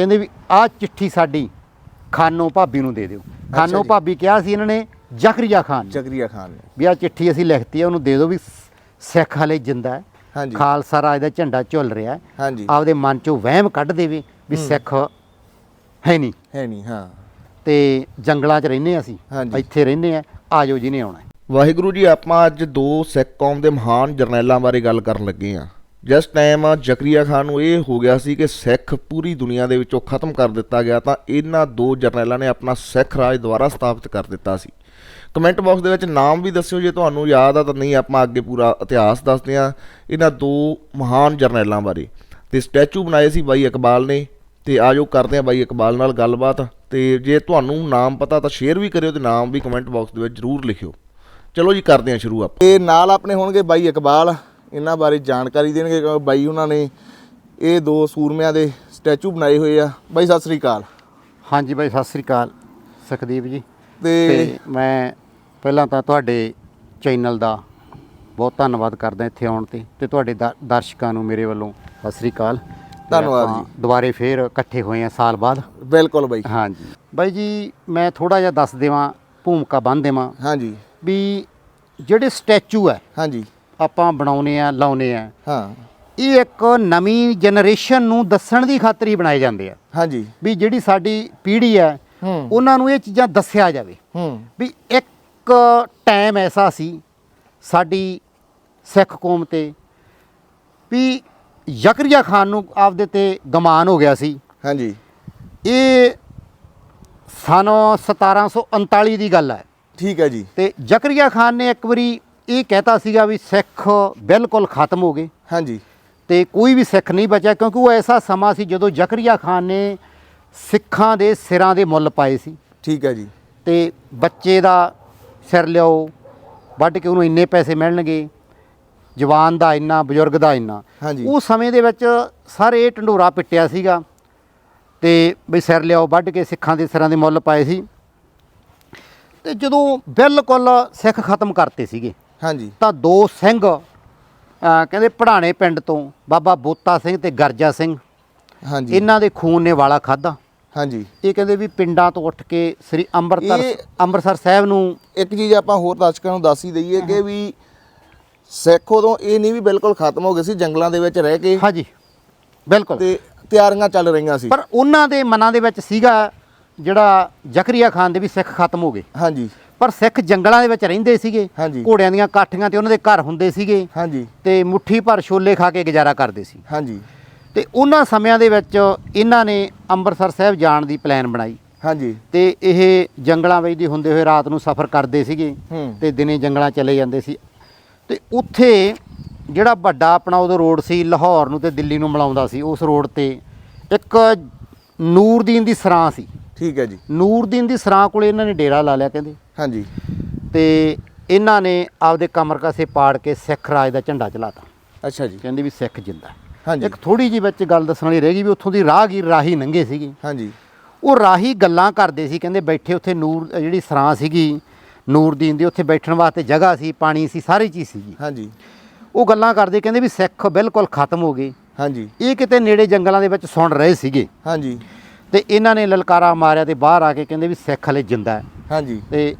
ਕਹਿੰਦੇ ਵੀ ਆਹ ਚਿੱਠੀ ਸਾਡੀ ਖਾਨੋ ਭਾਬੀ ਨੂੰ ਦੇ ਦਿਓ। ਖਾਨੋ। ਭਾਬੀ ਕਿਹਾ ਸੀ ਇਹਨਾਂ ਨੇ ਜ਼ਕਰੀਆ ਖਾਨ ਨੂੰ। ਜ਼ਕਰੀਆ ਖਾਨ ਨੇ। ਵੀ ਆਹ ਚਿੱਠੀ ਅਸੀਂ ਲਿਖਤੀ ਹੈ ਉਹਨੂੰ ਦੇ ਦਿਓ ਵੀ ਸ- ਸਿੱਖ ਹਲੇ ਜਿੰਦਾ ਹੈ। ਹਾਂਜੀ। ਖਾਲਸਾ ਰਾਜ ਦਾ ਝੰਡਾ ਝੁੱਲ ਰਿਹਾ ਹੈ। ਹਾਂਜੀ। ਆਪਦੇ ਮਨ ਚੋਂ ਵਹਿਮ ਕੱਢ ਦੇਵੇ ਵੀ ਸਿੱਖ ਹੈ ਨਹੀਂ। ਹੈ ਨਹੀਂ ਹਾਂ। ਤੇ ਜੰਗਲਾਂ 'ਚ ਰਹਿੰਦੇ ਹਾਂ ਅਸੀਂ ਹਾਂਜੀ। ਇੱਥੇ ਰਹਿੰਦੇ ਆ ਆਜੋ ਜਿਹਨੇ ਆਉਣਾ ਹੈ। ਵਾਹਿਗੁਰੂ ਜੀ ਆਪਾਂ ਅੱਜ ਦੋ ਸਿੱਖ ਕੌਮ ਦੇ ਮਹਾਨ ਜਰਨੈਲਾਂ ਬਾਰੇ ਗੱਲ ਕਰਨ ਲੱਗੇ ਹਾਂ। ਜਿਸ ਟਾਈਮ ਜ਼ਕਰੀਆ ਖਾਨ ਨੂੰ ਇਹ ਹੋ ਗਿਆ ਸੀ ਕਿ ਸਿੱਖ ਪੂਰੀ ਦੁਨੀਆ ਦੇ ਵਿੱਚੋਂ ਖਤਮ ਕਰ ਦਿੱਤਾ ਗਿਆ, ਤਾਂ ਇਹਨਾਂ ਦੋ ਜਰਨੈਲਾਂ ਨੇ ਆਪਣਾ ਸਿੱਖ ਰਾਜ ਦੁਬਾਰਾ ਸਥਾਪਿਤ ਕਰ ਦਿੱਤਾ ਸੀ। ਕਮੈਂਟ ਬਾਕਸ ਦੇ ਵਿੱਚ ਨਾਮ ਵੀ ਦੱਸਿਓ, ਜੇ ਤੁਹਾਨੂੰ ਯਾਦ ਆ ਤਾਂ ਨਹੀਂ, ਆਪਾਂ ਅੱਗੇ ਪੂਰਾ ਇਤਿਹਾਸ ਦੱਸਦੇ ਹਾਂ ਇਹਨਾਂ ਦੋ ਮਹਾਨ ਜਰਨੈਲਾਂ ਬਾਰੇ। ਤੇ ਸਟੈਚੂ ਬਣਾਏ ਸੀ ਬਾਈ ਇਕਬਾਲ ਨੇ, ਤੇ ਆਜੋ ਕਰਦੇ ਹਾਂ ਬਾਈ ਇਕਬਾਲ ਨਾਲ ਗੱਲਬਾਤ। ਤੇ ਜੇ ਤੁਹਾਨੂੰ ਨਾਮ ਪਤਾ ਤਾਂ ਸ਼ੇਅਰ ਵੀ ਕਰਿਓ ਤੇ ਨਾਮ ਵੀ ਕਮੈਂਟ ਬਾਕਸ ਦੇ ਵਿੱਚ ਜ਼ਰੂਰ ਲਿਖਿਓ। ਚਲੋ ਜੀ, ਕਰਦੇ ਹਾਂ ਸ਼ੁਰੂ ਆਪਾਂ। ਤੇ ਨਾਲ ਆਪਣੇ ਹੋਣਗੇ ਬਾਈ ਇਕਬਾਲ। ਇਹਨਾਂ ਬਾਰੇ ਜਾਣਕਾਰੀ ਦੇਣਗੇ ਕਿਉਂਕਿ ਬਾਈ ਉਹਨਾਂ ਨੇ ਇਹ ਦੋ ਸੂਰਮਿਆਂ ਦੇ ਸਟੈਚੂ ਬਣਾਏ ਹੋਏ ਆ। ਬਾਈ ਸਤਿ ਸ੍ਰੀ ਅਕਾਲ। ਹਾਂਜੀ ਬਾਈ ਸਤਿ ਸ੍ਰੀ ਅਕਾਲ। ਸੁਖਦੀਪ ਜੀ। ਤੇ ਮੈਂ ਪਹਿਲਾਂ ਤਾਂ ਤੁਹਾਡੇ ਚੈਨਲ ਦਾ ਬਹੁਤ ਧੰਨਵਾਦ ਕਰਦਾ ਇੱਥੇ ਆਉਣ ਤੇ ਤੇ ਤੁਹਾਡੇ ਦਰਸ਼ਕਾਂ ਨੂੰ ਮੇਰੇ ਵੱਲੋਂ ਸਤਿ ਸ੍ਰੀ ਅਕਾਲ। ਧੰਨਵਾਦ ਜੀ। ਦੁਬਾਰੇ ਫੇਰ ਇਕੱਠੇ ਹੋਏ ਆ ਸਾਲ ਬਾਅਦ। ਬਿਲਕੁਲ ਬਾਈ। ਹਾਂਜੀ। ਬਾਈ ਜੀ ਮੈਂ ਥੋੜਾ ਜਿਹਾ ਦੱਸ ਦੇਵਾਂ ਭੂਮਿਕਾ ਬੰਨ ਦੇਵਾਂ। ਹਾਂਜੀ। ਵੀ ਜਿਹੜੇ ਸਟੈਚੂ ਹੈ ਹਾਂਜੀ। ਆਪਾਂ ਬਣਾਉਨੇ ਆ ਲਾਉਨੇ ਆ। ਹਾਂ। ਇਹ ਇੱਕ ਨਵੀਂ ਜਨਰੇਸ਼ਨ ਨੂੰ ਦੱਸਣ ਦੀ ਖਾਤਰ ਹੀ ਬਣਾਏ ਜਾਂਦੇ ਆ। ਹਾਂਜੀ। ਵੀ ਜਿਹੜੀ ਸਾਡੀ ਪੀੜ੍ਹੀ ਹੈ ਉਹਨਾਂ ਨੂੰ ਇਹ ਚੀਜ਼ਾਂ ਦੱਸਿਆ ਜਾਵੇ। ਹੂੰ। ਵੀ ਇੱਕ ਟਾਈਮ ਐਸਾ ਸੀ ਸਾਡੀ ਸਿੱਖ ਕੌਮ ਤੇ ਵੀ ਜ਼ਕਰੀਆ ਖਾਨ ਨੂੰ ਆਪਦੇ ਤੇ ਗਮਾਨ ਹੋ ਗਿਆ ਸੀ। ਹਾਂਜੀ। ਇਹ ਸਨ 1739 ਦੀ ਗੱਲ ਹੈ। ਠੀਕ ਹੈ ਜੀ। ਤੇ ਜ਼ਕਰੀਆ ਖਾਨ ਨੇ ਇੱਕ ਵਾਰੀ ਇਹ ਕਹਿਤਾ ਸੀਗਾ ਵੀ ਸਿੱਖ ਬਿਲਕੁਲ ਖਤਮ ਹੋ ਗਏ। ਹਾਂਜੀ। ਤੇ ਕੋਈ ਵੀ ਸਿੱਖ ਨਹੀਂ ਬਚਿਆ ਕਿਉਂਕਿ ਉਹ ਐਸਾ ਸਮਾਂ ਸੀ ਜਦੋਂ ਜ਼ਕਰੀਆ ਖਾਨ ਨੇ ਸਿੱਖਾਂ ਦੇ ਸਿਰਾਂ ਦੇ ਮੁੱਲ ਪਾਏ ਸੀ। ਠੀਕ ਹੈ ਜੀ। ਤੇ ਬੱਚੇ ਦਾ ਸਿਰ ਲਿਓ ਵੱਢ ਕੇ ਉਹਨੂੰ ਇੰਨੇ ਪੈਸੇ ਮਿਲਣਗੇ ਜਵਾਨ ਦਾ ਇੰਨਾ ਬਜ਼ੁਰਗ ਦਾ ਇੰਨਾ। ਉਸ ਸਮੇਂ ਦੇ ਵਿੱਚ ਸਾਰੇ ਇਹ ਢੰਡੋਰਾ ਪਿੱਟਿਆ ਸੀਗਾ ਤੇ ਵੀ ਸਿਰ ਲਿਆਓ ਵੱਢ ਕੇ ਸਿੱਖਾਂ ਦੇ ਸਿਰਾਂ ਦੇ ਮੁੱਲ ਪਾਏ ਸੀ। ਤੇ ਜਦੋਂ ਬਿਲਕੁਲ ਸਿੱਖ ਖਤਮ ਕਰਤੇ ਸੀਗੇ। ਹਾਂਜੀ। ਤਾਂ ਦੋ ਸਿੰਘ ਕਹਿੰਦੇ ਪੜਾਣੇ ਪਿੰਡ ਤੋਂ ਬਾਬਾ ਬੋਤਾ ਸਿੰਘ ਤੇ ਗਰਜਾ ਸਿੰਘ। ਹਾਂਜੀ। ਇਹਨਾਂ ਦੇ ਖੂਨ ਨੇ ਵਾਲਾ ਖਾਦਾ ਹਾਂਜੀ। ਇਹ ਕਹਿੰਦੇ ਵੀ ਪਿੰਡਾਂ ਤੋਂ ਉੱਠ ਕੇ ਸ੍ਰੀ ਅੰਮ੍ਰਿਤਸਰ ਅੰਮ੍ਰਿਤਸਰ ਸਾਹਿਬ ਨੂੰ ਇੱਕ ਚੀਜ਼ ਆਪਾਂ ਹੋਰ ਦਰਸ਼ਕਾਂ ਨੂੰ ਦੱਸ ਹੀ ਦਈਏ ਕਿ ਵੀ ਸਿੱਖ ਉਦੋਂ ਇਹ ਨਹੀਂ ਵੀ ਬਿਲਕੁਲ ਖਤਮ ਹੋ ਗਏ ਸੀ ਜੰਗਲਾਂ ਦੇ ਵਿੱਚ ਰਹਿ ਕੇ। ਹਾਂਜੀ ਬਿਲਕੁਲ। ਤੇ ਤਿਆਰੀਆਂ ਚੱਲ ਰਹੀਆਂ ਸੀ। ਪਰ ਉਹਨਾਂ ਦੇ ਮਨਾਂ ਦੇ ਵਿੱਚ ਸੀਗਾ ਜਿਹੜਾ ਜ਼ਕਰੀਆ ਖਾਨ ਦੇ ਵੀ ਸਿੱਖ ਖਤਮ ਹੋ ਗਏ। ਹਾਂਜੀ। ਪਰ ਸਿੱਖ ਜੰਗਲਾਂ ਦੇ ਵਿੱਚ ਰਹਿੰਦੇ ਸੀਗੇ ਹਾਂਜੀ। ਘੋੜਿਆਂ ਦੀਆਂ ਕਾਠੀਆਂ ਤੇ ਉਹਨਾਂ ਦੇ ਘਰ ਹੁੰਦੇ ਸੀਗੇ ਹਾਂਜੀ। ਤੇ ਮੁੱਠੀ ਭਰ ਛੋਲੇ ਖਾ ਕੇ ਗੁਜ਼ਾਰਾ ਕਰਦੇ ਸੀ। ਹਾਂਜੀ। ਤੇ ਉਹਨਾਂ ਸਮਿਆਂ ਦੇ ਵਿੱਚ ਇਹਨਾਂ ਨੇ ਅੰਮ੍ਰਿਤਸਰ ਸਾਹਿਬ ਜਾਣ ਦੀ ਪਲਾਨ ਬਣਾਈ। ਹਾਂਜੀ। ਤੇ ਇਹ ਜੰਗਲਾਂ ਵਿੱਚ ਦੀ ਹੁੰਦੇ ਹੋਏ ਰਾਤ ਨੂੰ ਸਫ਼ਰ ਕਰਦੇ ਸੀਗੇ ਹੂੰ। ਤੇ ਦਿਨੇ ਜੰਗਲਾਂ ਚਲੇ ਜਾਂਦੇ ਸੀ। ਤੇ ਉੱਥੇ ਜਿਹੜਾ ਵੱਡਾ ਆਪਣਾ ਉਦੋਂ ਰੋਡ ਸੀ ਲਾਹੌਰ ਨੂੰ ਤੇ ਦਿੱਲੀ ਨੂੰ ਮਿਲਾਉਂਦਾ ਸੀ ਉਸ ਰੋਡ ਤੇ ਇੱਕ ਨੂਰਦੀਨ ਦੀ ਸਰਾਂ ਸੀ। ਠੀਕ ਹੈ ਜੀ। ਨੂਰਦੀਨ ਦੀ ਸਰਾਂ ਕੋਲੇ ਇਹਨਾਂ ਨੇ ਡੇਰਾ ਲਾ ਲਿਆ ਕਹਿੰਦੇ। ਹਾਂਜੀ। ਤੇ ਇਹਨਾਂ ਨੇ ਆਪਦੇ ਕਮਰ ਕਸੇ ਪਾੜ ਕੇ ਸਿੱਖ ਰਾਜ ਦਾ ਝੰਡਾ ਚਲਾਤਾ। ਅੱਛਾ ਜੀ। ਕਹਿੰਦੇ ਵੀ ਸਿੱਖ ਜਿੰਦਾ। ਹਾਂਜੀ। ਇੱਕ ਥੋੜੀ ਜਿਹੀ ਵਿੱਚ ਗੱਲ ਦੱਸਣ ਵਾਲੀ ਰਹਿ ਗਈ ਵੀ ਉੱਥੋਂ ਦੀ ਰਾਹਗੀਰ ਰਾਹੀ ਨੰਗੇ ਸੀਗੇ। ਹਾਂਜੀ। ਉਹ ਰਾਹੀ ਗੱਲਾਂ ਕਰਦੇ ਸੀ ਕਹਿੰਦੇ ਬੈਠੇ ਉੱਥੇ ਨੂਰ ਜਿਹੜੀ ਸਰਾਂ ਸੀਗੀ ਨੂਰਦੀਨ ਦੀ ਉੱਥੇ ਬੈਠਣ ਵਾਸਤੇ ਜਗ੍ਹਾ ਸੀ ਪਾਣੀ ਸੀ ਸਾਰੀ ਚੀਜ਼ ਸੀਗੀ। ਹਾਂਜੀ। ਉਹ ਗੱਲਾਂ ਕਰਦੇ ਕਹਿੰਦੇ ਵੀ ਸਿੱਖ ਬਿਲਕੁਲ ਖਤਮ ਹੋ ਗਏ। ਹਾਂਜੀ। ਇਹ ਕਿਤੇ ਨੇੜੇ ਜੰਗਲਾਂ ਦੇ ਵਿੱਚ ਸੁਣ ਰਹੇ ਸੀਗੇ। ਹਾਂਜੀ। ਤੇ ਇਹਨਾਂ ਨੇ ਲਲਕਾਰਾ ਮਾਰਿਆ ਤੇ ਬਾਹਰ ਆ ਕੇ ਕਹਿੰਦੇ ਵੀ ਸਿੱਖ ਹਲੇ ਜਿੰਦਾ ਹੈ। ਹਾਂਜੀ। ਤੇ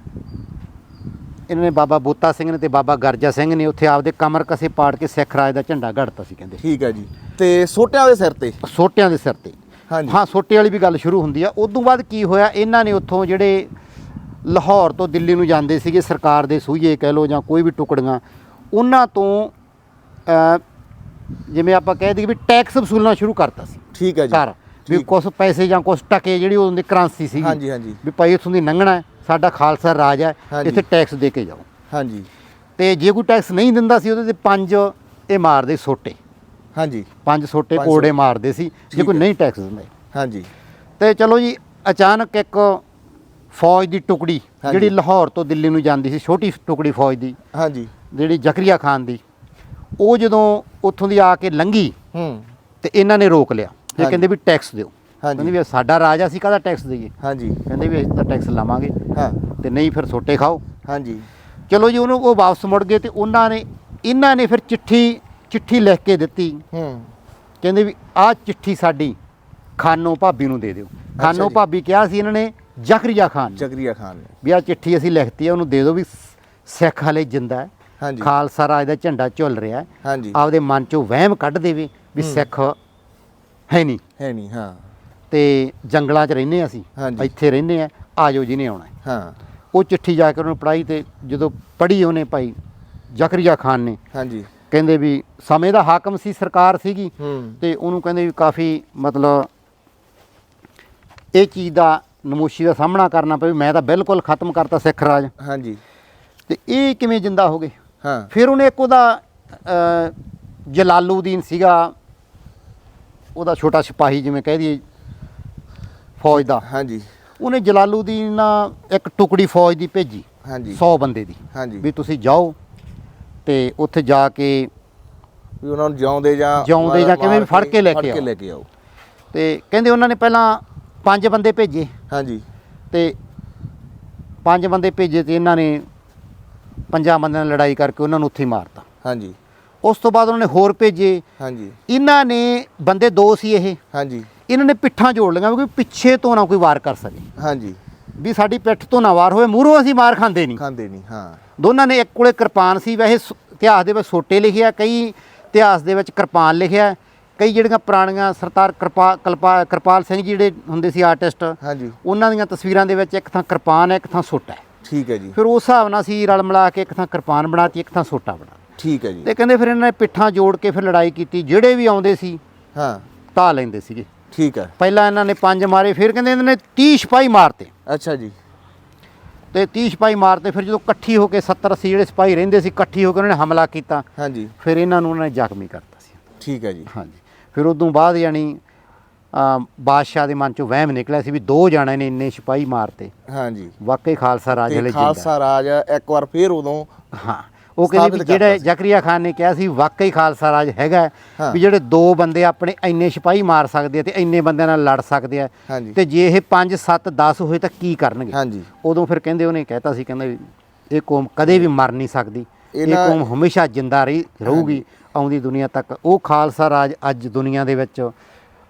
ਇਹਨਾਂ ਨੇ ਬਾਬਾ ਬੋਤਾ ਸਿੰਘ ਨੇ ਤੇ ਬਾਬਾ ਗਰਜਾ ਸਿੰਘ ਨੇ ਉੱਥੇ ਆਪਦੇ ਕਮਰ ਕਸੇ ਪਾੜ ਕੇ ਸਿੱਖ ਰਾਜ ਦਾ ਝੰਡਾ ਗੜਤਾ ਸੀ ਕਹਿੰਦੇ। ਠੀਕ ਹੈ ਜੀ। ਤੇ ਸੋਟਿਆਂ ਦੇ ਸਿਰ ਤੇ? ਸੋਟਿਆਂ ਦੇ ਸਿਰ ਤੇ। ਹਾਂਜੀ। ਹਾਂ ਸੋਟੇ ਵਾਲੀ ਵੀ ਗੱਲ ਸ਼ੁਰੂ ਹੁੰਦੀ ਆ। ਉਦੋਂ ਬਾਅਦ ਕੀ ਹੋਇਆ ਇਹਨਾਂ ਨੇ ਉੱਥੋਂ ਜਿਹੜੇ ਲਾਹੌਰ ਤੋਂ ਦਿੱਲੀ ਨੂੰ ਜਾਂਦੇ ਸੀਗੇ ਸਰਕਾਰ ਦੇ ਸੂਈਏ ਕਹਿ ਲਓ ਜਾਂ ਕੋਈ ਵੀ ਟੁਕੜੀਆਂ ਉਹਨਾਂ ਤੋਂ ਜਿਵੇਂ ਆਪਾਂ ਕਹਿ ਦਈਏ ਵੀ ਟੈਕਸ ਵਸੂਲਣਾ ਸ਼ੁਰੂ ਕਰਤਾ ਸੀ। ਠੀਕ ਹੈ ਜੀ। ਘਰ। ਵੀ। ਕੁਝ ਪੈਸੇ ਜਾਂ ਕੁਝ ਟਕੇ ਜਿਹੜੀ ਉਦੋਂ ਦੀ ਕਰੰਸੀ ਸੀਗੀ। ਹਾਂਜੀ ਹਾਂਜੀ। ਵੀ ਭਾਈ ਇੱਥੋਂ ਦੀ ਲੰਘਣਾ ਹੈ, ਸਾਡਾ ਖਾਲਸਾ ਰਾਜ ਹੈ। ਇੱਥੇ ਟੈਕਸ ਦੇ ਕੇ ਜਾਓ। ਹਾਂਜੀ। ਤੇ ਜੇ ਕੋਈ ਟੈਕਸ ਨਹੀਂ ਦਿੰਦਾ ਸੀ ਉਹਦੇ ਤੇ ਪੰਜ ਇਹ ਮਾਰਦੇ ਸੋਟੇ। ਹਾਂਜੀ। ਪੰਜ ਸੋਟੇ ਕੋੜੇ। ਮਾਰਦੇ ਸੀ ਜੇ ਕੋਈ। ਨਹੀਂ ਟੈਕਸ ਦਿੰਦਾ। ਹਾਂਜੀ। ਤੇ ਚਲੋ ਜੀ ਅਚਾਨਕ ਇੱਕ ਫੌਜ ਦੀ ਟੁਕੜੀ। ਜਿਹੜੀ ਲਾਹੌਰ ਤੋਂ ਦਿੱਲੀ ਨੂੰ ਜਾਂਦੀ ਸੀ ਛੋਟੀ ਟੁਕੜੀ ਫੌਜ ਦੀ ਹਾਂਜੀ। ਜਿਹੜੀ ਜ਼ਕਰੀਆ ਖਾਨ ਦੀ ਉਹ ਜਦੋਂ ਉੱਥੋਂ ਦੀ ਆ ਕੇ ਲੰਘੀ ਹੂੰ। ਤੇ ਇਹਨਾਂ ਨੇ ਰੋਕ ਲਿਆ। ਇਹ। ਕਹਿੰਦੇ ਵੀ ਟੈਕਸ ਦਿਓ। ਹਾਂਜੀ। ਕਹਿੰਦੇ ਵੀ ਸਾਡਾ ਰਾਜ ਆ, ਅਸੀਂ ਕਾਹਦਾ ਟੈਕਸ ਦਈਏ? ਹਾਂਜੀ। ਕਹਿੰਦੇ ਵੀ ਅਸੀਂ ਤਾਂ ਟੈਕਸ ਲਾਵਾਂਗੇ। ਹਾਂ। ਤੇ ਨਹੀਂ ਫਿਰ ਸੋਟੇ ਖਾਓ। ਹਾਂਜੀ। ਚਲੋ ਜੀ ਉਹਨੂੰ ਉਹ ਵਾਪਸ ਮੁੜ ਗਏ ਤੇ ਉਹਨਾਂ ਨੇ ਇਹਨਾਂ ਨੇ ਫਿਰ ਚਿੱਠੀ ਚਿੱਠੀ ਲਿਖ ਕੇ ਦਿੱਤੀ। ਹੂੰ। ਕਹਿੰਦੇ ਵੀ ਆਹ ਚਿੱਠੀ ਸਾਡੀ ਖਾਨੋ ਭਾਬੀ ਨੂੰ ਦੇ ਦਿਓ। ਖਾਨੋ। ਭਾਬੀ ਕਿਹਾ ਸੀ ਇਹਨਾਂ ਨੇ ਜ਼ਕਰੀਆ ਖਾਨ ਜ਼ਕਰੀਆ ਖਾਨ ਨੇ। ਵੀ ਆ ਚਿੱਠੀ ਅਸੀਂ ਲਿਖਤੀ ਹੈ ਉਹਨੂੰ ਦੇ ਦਿਓ ਵੀ ਸਿੱਖ ਹਲੇ ਜਿੰਦਾ ਹੈ। ਹਾਂਜੀ। ਖਾਲਸਾ ਰਾਜ ਦਾ ਝੰਡਾ ਝੁੱਲ ਰਿਹਾ ਹੈ। ਹਾਂਜੀ। ਆਪਦੇ ਮਨ ਚੋਂ ਵਹਿਮ ਕੱਢ ਦੇਵੇ ਵੀ ਸਿੱਖ ਹੈ ਨਹੀਂ। ਹੈ ਨਹੀਂ ਹਾਂ। ਤੇ ਜੰਗਲਾਂ 'ਚ ਰਹਿੰਦੇ ਹਾਂ ਅਸੀਂ ਹਾਂਜੀ। ਇੱਥੇ ਰਹਿੰਦੇ ਆ ਆਜੋ ਜਿਹਨੇ ਆਉਣਾ ਹੈ। ਹਾਂ। ਉਹ ਚਿੱਠੀ ਜਾ ਕੇ ਉਹਨੂੰ ਪੜਾਈ ਤੇ ਜਦੋਂ ਪੜ੍ਹੀ ਉਹਨੇ ਭਾਈ ਜ਼ਕਰੀਆ ਖਾਨ ਨੇ ਹਾਂਜੀ। ਕਹਿੰਦੇ ਵੀ ਸਮੇਂ ਦਾ ਹਾਕਮ ਸੀ ਸਰਕਾਰ ਸੀਗੀ ਹੂੰ। ਤੇ ਉਹਨੂੰ ਕਹਿੰਦੇ ਵੀ ਕਾਫੀ ਮਤਲਬ ਇਹ ਚੀਜ਼ ਦਾ ਨਮੋਸ਼ੀ ਦਾ ਸਾਹਮਣਾ ਕਰਨਾ ਪਿਆ ਵੀ ਮੈਂ ਤਾਂ ਬਿਲਕੁਲ ਖਤਮ ਕਰਤਾ ਸਿੱਖ ਰਾਜ। ਹਾਂਜੀ। ਤੇ ਇਹ ਕਿਵੇਂ ਜਿੰਦਾ ਹੋ ਗਏ? ਹਾਂ। ਫਿਰ ਉਹਨੇ ਇੱਕ ਉਹਦਾ ਅ, ਜਲਾਲੂਦੀਨ ਸੀਗਾ ਉਹਦਾ ਛੋਟਾ ਸਿਪਾਹੀ ਜਿਵੇਂ ਕਹਿ ਦਈਏ ਫੌਜ ਦਾ। ਹਾਂਜੀ। ਉਹਨੇ ਜਲਾਲੂਦੀਨ ਨਾਲ ਇੱਕ ਟੁਕੜੀ ਫੌਜ ਦੀ ਭੇਜੀ ਹਾਂਜੀ। 100 ਬੰਦੇ ਦੀ। ਹਾਂਜੀ। ਵੀ ਤੁਸੀਂ ਜਾਓ ਤੇ ਉੱਥੇ ਜਾ ਕੇ ਵੀ ਉਹਨਾਂ ਨੂੰ ਜਿਉਂਦੇ ਜਾਂ ਜਿਉਂਦੇ ਜਾਂ ਕਿਵੇਂ ਵੀ ਫੜ ਕੇ ਲੈ ਕੇ ਆਓ। ਲੈ ਕੇ ਆਓ। ਤੇ ਕਹਿੰਦੇ ਉਹਨਾਂ ਨੇ ਪਹਿਲਾਂ ਪੰਜ ਬੰਦੇ ਭੇਜੇ। ਹਾਂਜੀ। ਤੇ ਪੰਜ ਬੰਦੇ ਭੇਜੇ ਤੇ ਇਹਨਾਂ ਨੇ ਪੰਜਾਂ ਬੰਦਿਆਂ ਨਾਲ ਲੜਾਈ ਕਰਕੇ ਉਹਨਾਂ ਨੂੰ ਉੱਥੇ ਹੀ ਮਾਰਤਾ। ਹਾਂਜੀ। ਉਸ ਤੋਂ ਬਾਅਦ ਉਹਨਾਂ ਨੇ ਹੋਰ ਭੇਜੇ। ਹਾਂਜੀ। ਇਹਨਾਂ ਨੇ ਬੰਦੇ ਦੋ ਸੀ ਇਹ। ਹਾਂਜੀ। ਇਹਨਾਂ ਨੇ ਪਿੱਠਾਂ ਜੋੜ ਲਈਆਂ ਵੀ ਪਿੱਛੇ ਤੋਂ ਨਾ ਕੋਈ ਵਾਰ ਕਰ ਸਕੇ। ਹਾਂਜੀ। ਵੀ ਸਾਡੀ ਪਿੱਠ ਤੋਂ ਨਾ ਵਾਰ ਹੋਵੇ ਮੂਹਰੋਂ ਅਸੀਂ ਮਾਰ ਖਾਂਦੇ ਨਹੀਂ। ਖਾਂਦੇ ਨਹੀਂ ਹਾਂ। ਦੋਨਾਂ ਨੇ ਇੱਕ ਕੋਲੇ ਕਿਰਪਾਨ ਸੀ ਵੈਸੇ ਇਤਿਹਾਸ ਦੇ ਵਿੱਚ ਸੋਟੇ ਲਿਖਿਆ ਕਈ ਇਤਿਹਾਸ ਦੇ ਵਿੱਚ ਕਿਰਪਾਨ ਲਿਖਿਆ ਕਈ ਜਿਹੜੀਆਂ ਪੁਰਾਣੀਆਂ ਸਰਦਾਰ ਕਿਰਪਾ ਕਲਪਾ ਕਿਰਪਾਲ ਸਿੰਘ ਜੀ ਜਿਹੜੇ ਹੁੰਦੇ ਸੀ ਆਰਟਿਸਟ ਹਾਂਜੀ। ਉਹਨਾਂ ਦੀਆਂ ਤਸਵੀਰਾਂ ਦੇ ਵਿੱਚ ਇੱਕ ਥਾਂ ਕਿਰਪਾਨ ਹੈ ਇੱਕ ਥਾਂ ਸੋਟਾ ਹੈ। ਠੀਕ ਹੈ ਜੀ। ਫਿਰ ਉਸ ਹਿਸਾਬ ਨਾਲ ਅਸੀਂ ਰਲ ਮਿਲਾ ਕੇ ਇੱਕ ਥਾਂ ਕਿਰਪਾਨ ਬਣਾਤੀ ਇੱਕ ਥਾਂ ਸੋਟਾ ਬਣਾ ਠੀਕ ਹੈ ਜੀ। ਤੇ ਕਹਿੰਦੇ ਫਿਰ ਇਹਨਾਂ ਨੇ ਪਿੱਠਾਂ ਜੋੜ ਕੇ ਫਿਰ ਲੜਾਈ ਕੀਤੀ ਜਿਹੜੇ ਵੀ ਆਉਂਦੇ ਸੀ ਹਾਂ। ਢਾਹ ਲੈਂਦੇ ਸੀਗੇ। ਠੀਕ ਹੈ। ਪਹਿਲਾਂ ਇਹਨਾਂ ਨੇ ਪੰਜ ਮਾਰੇ ਫਿਰ ਕਹਿੰਦੇ ਇਹਨਾਂ ਨੇ 30 ਸਿਪਾਹੀ ਮਾਰਤੇ। ਅੱਛਾ ਜੀ। ਤੇ 30 ਸਿਪਾਹੀ ਮਾਰਤੇ ਫਿਰ ਜਦੋਂ ਇਕੱਠੀ ਹੋ ਕੇ 70 80 ਜਿਹੜੇ ਸਿਪਾਹੀ ਰਹਿੰਦੇ ਸੀ ਇਕੱਠੀ ਹੋ ਕੇ ਉਹਨਾਂ ਨੇ ਹਮਲਾ ਕੀਤਾ। ਹਾਂਜੀ ਫਿਰ ਇਹਨਾਂ ਨੂੰ ਉਹਨਾਂ ਨੇ ਜ਼ਖਮੀ ਕਰਤਾ ਸੀ। ਠੀਕ ਹੈ ਜੀ। ਹਾਂਜੀ ਫਿਰ ਉਦੋਂ ਬਾਅਦ ਯਾਨੀ ਬਾਦਸ਼ਾਹ ਦੇ ਮਨ ਚੋਂ ਵਹਿਮ ਨਿਕਲਿਆ ਸੀ ਵੀ ਦੋ ਜਾਣੇ ਨੇ ਇੰਨੇ ਸਿਪਾਹੀ ਮਾਰਤੇ। ਹਾਂਜੀ ਵਾਕਈ ਖਾਲਸਾ ਰਾਜ ਤੇ ਹਲੇ ਜਿੰਦਾ। ਖਾਲਸਾ ਰਾਜ ਇੱਕ ਵਾਰ ਫੇਰ ਉਦੋਂ ਹਾਂ। ਉਹ ਕਹਿੰਦੇ ਵੀ ਸਥਾਪਿਤ ਜਿਹੜੇ ਕਰਤਾ ਸੀ। ਜ਼ਕਰੀਆ ਖਾਨ ਨੇ ਕਿਹਾ ਸੀ ਵਾਕਈ ਖਾਲਸਾ ਰਾਜ ਹੈਗਾ ਹੈ, ਹਾਂ। ਵੀ ਜਿਹੜੇ ਦੋ ਬੰਦੇ ਆਪਣੇ ਇੰਨੇ ਸਿਪਾਹੀ ਮਾਰ ਸਕਦੇ ਆ ਤੇ ਇੰਨੇ ਬੰਦਿਆਂ ਨਾਲ ਲੜ ਸਕਦੇ ਆ। ਹਾਂਜੀ। ਤੇ ਜੇ ਇਹ 5 7 10 ਹੋਏ ਤਾਂ ਕੀ ਕਰਨਗੇ? ਹਾਂਜੀ। ਉਦੋਂ ਫਿਰ ਕਹਿੰਦੇ ਉਹਨੇ ਕਹਿਤਾ ਸੀ ਕਹਿੰਦੇ ਵੀ ਇਹ ਕੌਮ ਕਦੇ ਵੀ ਮਰ ਨਹੀਂ ਸਕਦੀ। ਇਹ ਇਹਨਾਂ- ਕੌਮ ਹਮੇਸ਼ਾ ਜਿੰਦਾ ਰਹੀ ਰਹੂਗੀ ਆਉਂਦੀ ਦੁਨੀਆ ਤੱਕ। ਉਹ ਖਾਲਸਾ ਰਾਜ ਅੱਜ ਦੁਨੀਆ ਦੇ ਵਿੱਚ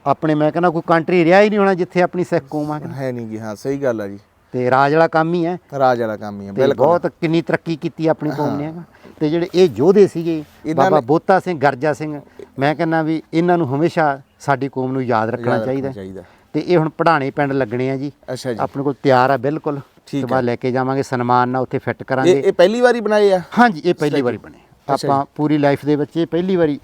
ਆਪਣੇ ਮੈਂ ਕਹਿੰਦਾ ਕੋਈ ਕੰਟਰੀ ਰਿਹਾ ਹੀ ਨਹੀਂ ਹੋਣਾ ਜਿੱਥੇ ਆਪਣੀ ਸਿੱਖ ਕੌਮ ਆ। ਹੈ ਨਹੀਂ ਜੀ ਹਾਂ ਸਹੀ ਗੱਲ ਆ ਜੀ। ਤੇ ਰਾਜ ਵਾਲਾ ਕੰਮ ਹੀ ਹੈ। ਰਾਜ ਵਾਲਾ ਕੰਮ ਹੀ ਹੈ ਬਿਲਕੁਲ। ਬਹੁਤ ਕਿੰਨੀ ਤਰੱਕੀ ਕੀਤੀ ਆਪਣੀ ਕੌਮ ਨੇ। ਤੇ ਜਿਹੜੇ ਇਹ ਯੋਧੇ ਸੀਗੇ ਬਾਬਾ ਬੋਤਾ ਸਿੰਘ ਗਰਜਾ ਸਿੰਘ ਮੈਂ ਕਹਿੰਦਾ ਵੀ ਇਹਨਾਂ ਨੂੰ ਹਮੇਸ਼ਾ ਸਾਡੀ ਕੌਮ ਨੂੰ ਯਾਦ ਰੱਖਣਾ ਚਾਹੀਦਾ। ਤੇ ਇਹ ਹੁਣ ਪੜਾਣੇ ਪਿੰਡ ਲੱਗਣੇ ਆ ਜੀ। ਆਪਣੇ ਕੋਲ ਤਿਆਰ ਆ ਬਿਲਕੁਲ। ਠੀਕ ਬਾਅਦ ਲੈ ਕੇ ਜਾਵਾਂਗੇ ਸਨਮਾਨ ਨਾਲ ਉੱਥੇ ਫਿੱਟ ਕਰਾਂਗੇ। ਇਹ ਪਹਿਲੀ ਵਾਰੀ ਬਣਾਏ ਆ? ਹਾਂਜੀ ਇਹ ਪਹਿਲੀ ਵਾਰੀ ਬਣੇ। ਆਪਾਂ ਪੂਰੀ ਲਾਈਫ ਦੇ ਵਿੱਚ ਇਹ ਪਹਿਲੀ ਵਾਰੀ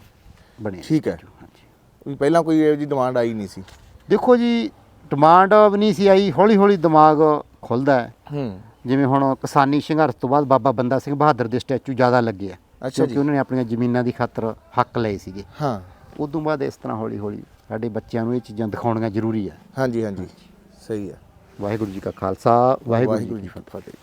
ਬਣੇ ਠੀਕ ਹੈ। ਹਾਂਜੀ। ਵੀ ਪਹਿਲਾਂ ਕੋਈ ਇਹੋ ਜੀ ਡਿਮਾਂਡ ਆਈ ਨਹੀਂ ਸੀ। ਦੇਖੋ ਜੀ ਡਿਮਾਂਡ ਵੀ ਨਹੀਂ ਸੀ ਆਈ। ਹੌਲੀ ਹੌਲੀ ਦਿਮਾਗ ਖੁੱਲਦਾ ਹੈ। ਹੂੰ। ਜਿਵੇਂ ਹੁਣ ਕਿਸਾਨੀ ਸੰਘਰਸ਼ ਤੋਂ ਬਾਅਦ ਬਾਬਾ ਬੰਦਾ ਸਿੰਘ ਬਹਾਦਰ ਦੇ ਸਟੈਚੂ ਜ਼ਿਆਦਾ ਲੱਗੇ ਆ। ਅੱਛਾ ਕਿਉਂਕਿ ਉਹਨਾਂ ਨੇ ਆਪਣੀਆਂ ਜ਼ਮੀਨਾਂ ਦੀ ਖਾਤਰ ਹੱਕ ਲਏ ਸੀਗੇ। ਹਾਂ। ਉਦੋਂ ਬਾਅਦ ਇਸ ਤਰ੍ਹਾਂ ਹੌਲੀ ਹੌਲੀ ਸਾਡੇ ਬੱਚਿਆਂ ਨੂੰ ਇਹ ਚੀਜ਼ਾਂ ਦਿਖਾਉਣੀਆਂ ਜ਼ਰੂਰੀ ਆ। ਹਾਂਜੀ ਹਾਂਜੀ। ਸਹੀ ਹੈ ਵਾਹਿਗੁਰੂ ਜੀ ਕਾ ਖਾਲਸਾ ਵਾਹਿਗੁਰੂ ਜੀ ਕੀ ਫਤਿਹ।